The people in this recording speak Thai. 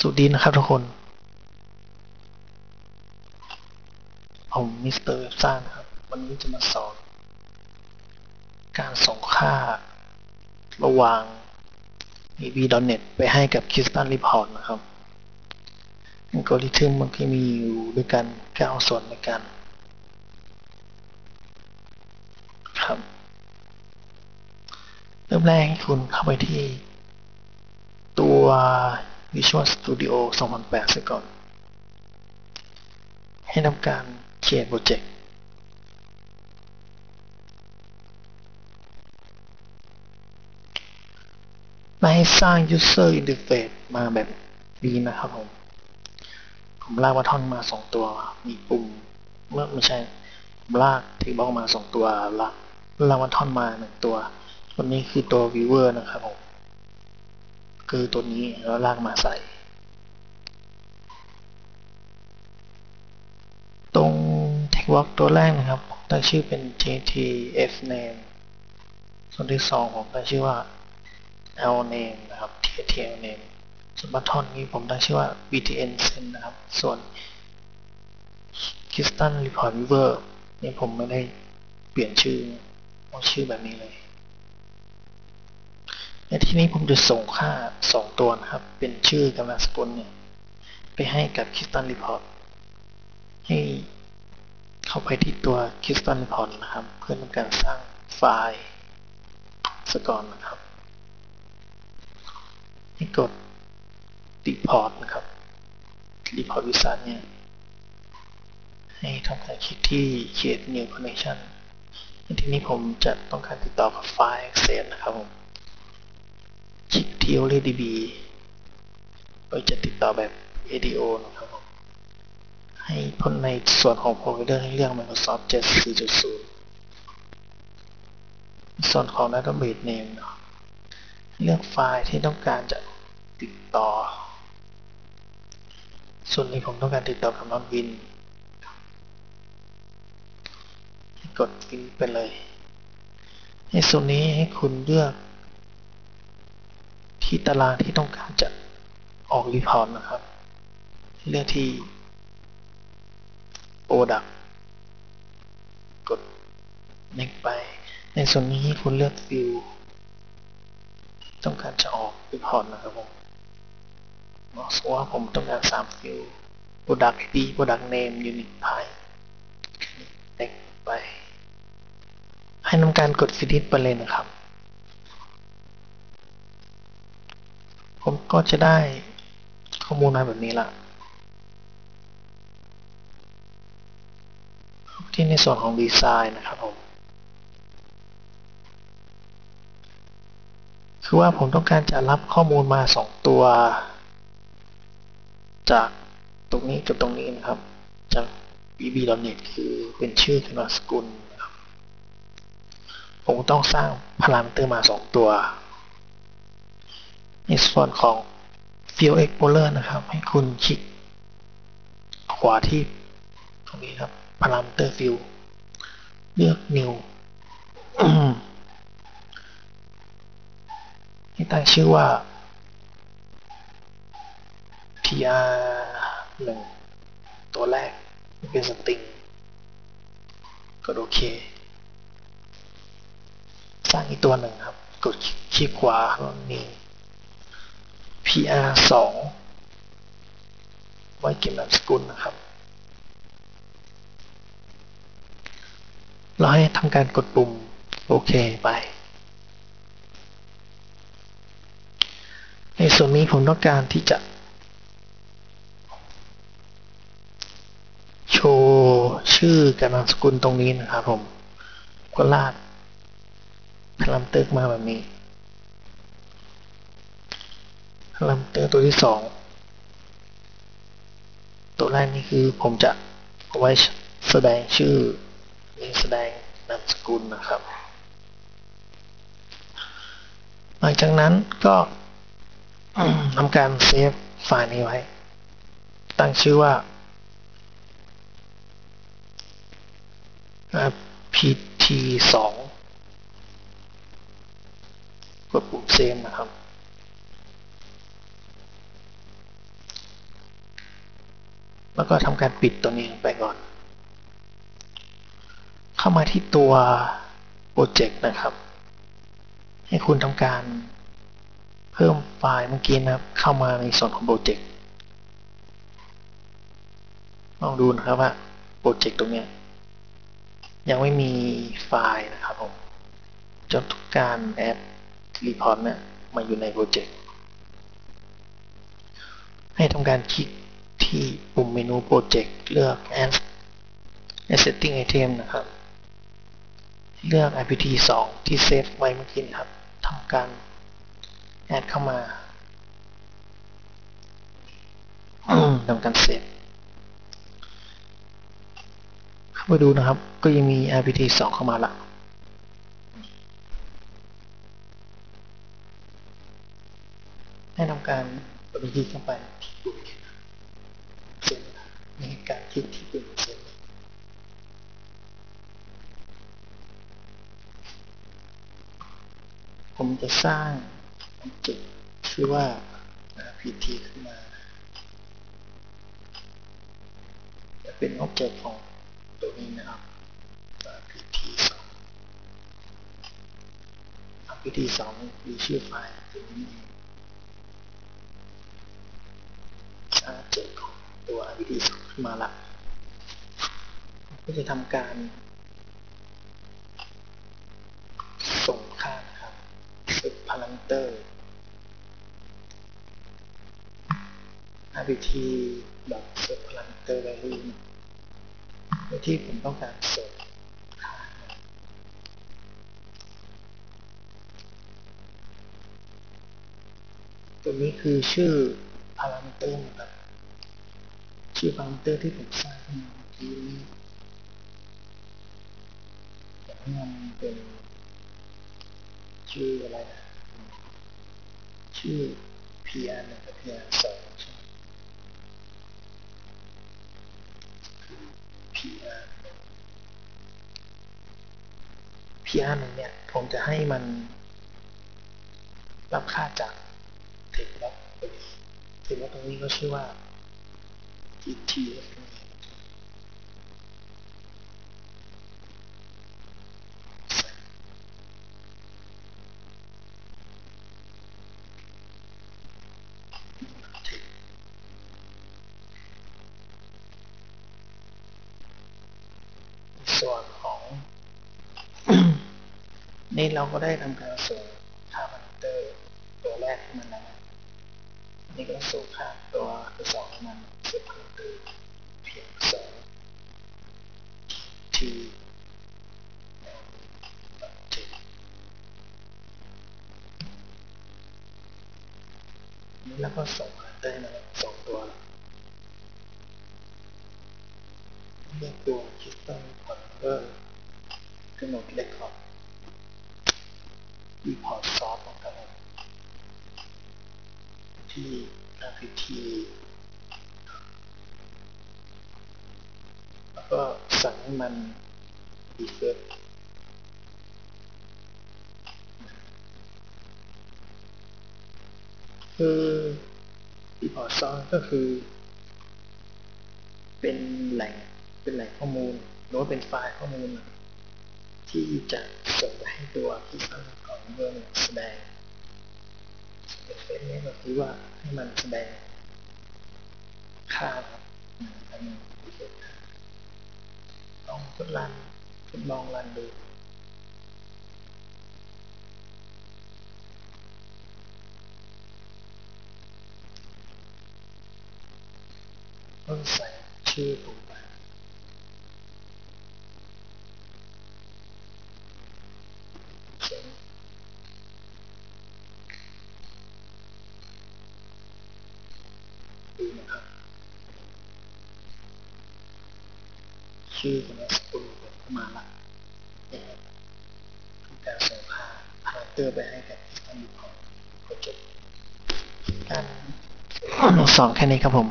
สวัสดีนะครับทุกคนผมมิสเตอร์เว็บซ่านะครับ วันนี้จะมาสอน การส่งค่าระหว่าง ab.net ไปให้กับ Crystal Report นะครับอัลกอริทึมมันก็มีอยู่ด้วยกัน 9 ส่วนในกันครับ เริ่มแรกให้คุณเข้าไปที่ตัว Visual Studio 2008ซะก่อน ให้ทำการ Create Project และให้สร้าง User Interface มาแบบนี้นะครับผม ผมลากมาท่อนมาสองตัว มีปุ่มเมื่อไม่ใช่ ผมลากที่บล็อกมาสองตัวละลากมาท่อนมาหนึ่งตัวตัวนี้คือตัว Viewer นะครับผม คือตัวนี้แล้วลากมาใส่ ตรง text box ตัวแรกนะครับผมตั้งชื่อเป็น ttf name ส่วนที่สองผมตั้งชื่อว่า l name นะครับ ttl name ส่วนบัตทอนนี้ผมตั้งชื่อว่า btn send นะครับ ส่วน Crystal Report Viewer นี่ผมไม่ได้เปลี่ยนชื่อเอาชื่อแบบนี้เลย ในที่นี้ผมจะส่งค่า 2 ตัวนะครับ เป็นชื่อกับนามสกุลเนี่ย ไปให้กับ Crystal Report ให้เข้าไปที่ตัว Crystal Report นะครับ เพื่อทำการสร้างไฟล์สก่อนนะครับ ให้กด Report นะครับ Report Wizard เนี่ย ให้ทำการคลิกที่ Create New Connection ในที่นี้ผมจะต้องการติดต่อกับไฟล์ Access นะครับผม คลิกที่ OLEDB โดยจะติดต่อแบบ ADO นะครับผมให้พ้นในส่วนของ provider ให้เลือก Microsoft 7 4.0 ส่วนของ Database Name เนาะเลือกไฟล์ที่ต้องการจะติดต่อ ส่วนนี้ผมต้องการติดต่อกับน้องวิน กดวินไปเลย ในส่วนนี้ให้คุณเลือก ที่ตารางที่ต้องการจะออกรีพอร์ตนะครับ เลือกที่ Product กด Next ไป ในส่วนนี้คุณเลือก View ต้องการจะออกรีพอร์ตนะครับผมสมมติว่าผมต้องการ3 View Product ID Product Name Unit Type Next ไป ให้ทำการกด Finish ไปเลยนะครับ ผมก็จะได้ข้อมูลมาแบบนี้ละที่ในส่วนของดีไซน์นะครับผม คือว่าผมต้องการจะรับข้อมูลมา 2 ตัว จากตรงนี้กับตรงนี้นะครับ จาก bb.net คือเป็นชื่อคณะสกุลผมต้องสร้างพารามิเตอร์มา 2 ตัว ในส่วนของ Field Explorer นะครับ ให้คุณคลิกขวาที่ตรงนี้ครับ Parameter Field เลือก New ให้ตั้งชื่อว่า tr 1ตัวแรกเป็นสตริงกดโอเค สร้างอีกตัวหนึ่งครับ กดคลิกขวาแล้วนี้ PR 2ไว้เก็บนามสกุลนะครับ เราให้ทำการกดปุ่มโอเคไป ในส่วนนี้ผมต้องการที่จะโชว์ชื่อกับนามสกุลตรงนี้นะครับผม ก็ลากพลัมเตอร์มาแบบนี้ ลัมเตอร์ตัวที่สองตัวแรกนี่คือผมจะเอาไว้แสดงชื่อแสดงนามสกุลนะครับ หลังจากนั้นก็ทำการเซฟไฟล์นี้ไว้ ตั้งชื่อว่า pt 2 กดปุ่มเซฟนะครับ แล้วก็ทำการปิดตัวนี้ไปก่อน เข้ามาที่ตัวโปรเจกต์นะครับ ให้คุณทำการเพิ่มไฟล์เมื่อกี้นะครับ เข้ามาในส่วนของโปรเจกต์ลองดูนะครับว่าโปรเจกต์ตรงนี้ ยังไม่มีไฟล์นะครับผมจนทุกการแอดรีพอร์ตเนี่ยมาอยู่ในโปรเจกต์ให้ทำการคลิก ที่ปุ่มเมนูโปรเจกต์เลือก add setting item นะครับ เลือก ipt 2 ที่เซฟไว้เมื่อกี้นะครับทำการแอดเข้ามาทำการเซฟเข้าไปดูนะครับ ก็ยังมี ipt 2 เข้ามาละให้ทำการกดคลิกเข้าไป ผมจะสร้างออบเจกต์ชื่อว่า pt ขึ้นมา จะเป็นออบเจกต์ของตัวนี้นะครับ pt 2 pt 2มีชื่อไฟล์ตัวนี้สร้างเจกต์ของตัว pt 2ขึ้นมาละก็จะทำการ ส่งค่านะครับ set parameter rpt แบบ set parameter value โดยที่ผมต้องการส่งค่าตัวนี้คือชื่อ parameter นะครับ ชื่อ parameter ที่ผมสร้างขึ้นมาเมื่อกี้นี้อย่างนี้มันเป็นชื่ออะไรนะ ชื่ PR หนึ่งกับ PR สองใช่ไหม PR หนึ่ง PR หนึ่งเนี่ย ผมจะให้มัน รับค่าจากเทคล็อกตัวนี้เทคล็อกตรงนี้ก็ชื่อว่า GTF ส่วนของ นี่เราก็ได้ทำการส่งค่าพันเตอร์ตัวแรกขึ้นมาแล้วนี่ก็ส่งค่าตัวที่สองขึ้นมาเสียพันเตอร์เพียงสองทีนี่แล้วก็ส่งเตอร์มาสองตัว เลือตัวคิดตันคอนเวอร์ขึ้นลเลคคอร์ดรีพอร์ตซอฟต์ของกันที่การพิธีแล้วก็สั่งให้มันดีเฟกคือรีพอร์ตซอฟต์ก็คือ เป็นแหล่ง เป็นแหล่งข้อมูลหรือว่าเป็นไฟล์ข้อมูล ที่จะส่งไปให้ตัวที่ตั้งของเมืองแสดงเป็นเฟซนี้ก็คือว่าให้มันแสดงค่าครับลองทดลองทดลองรันดูต้องใส่ชื่อผม ดูนะครับ ชื่อกับนสกุลผมเข้ามาละแต่ทำการส่งพาพาราเตอร์ไปให้กับที่ตั้งอยู่ของโปรเจกต์การสอนแค่นี้ครับผม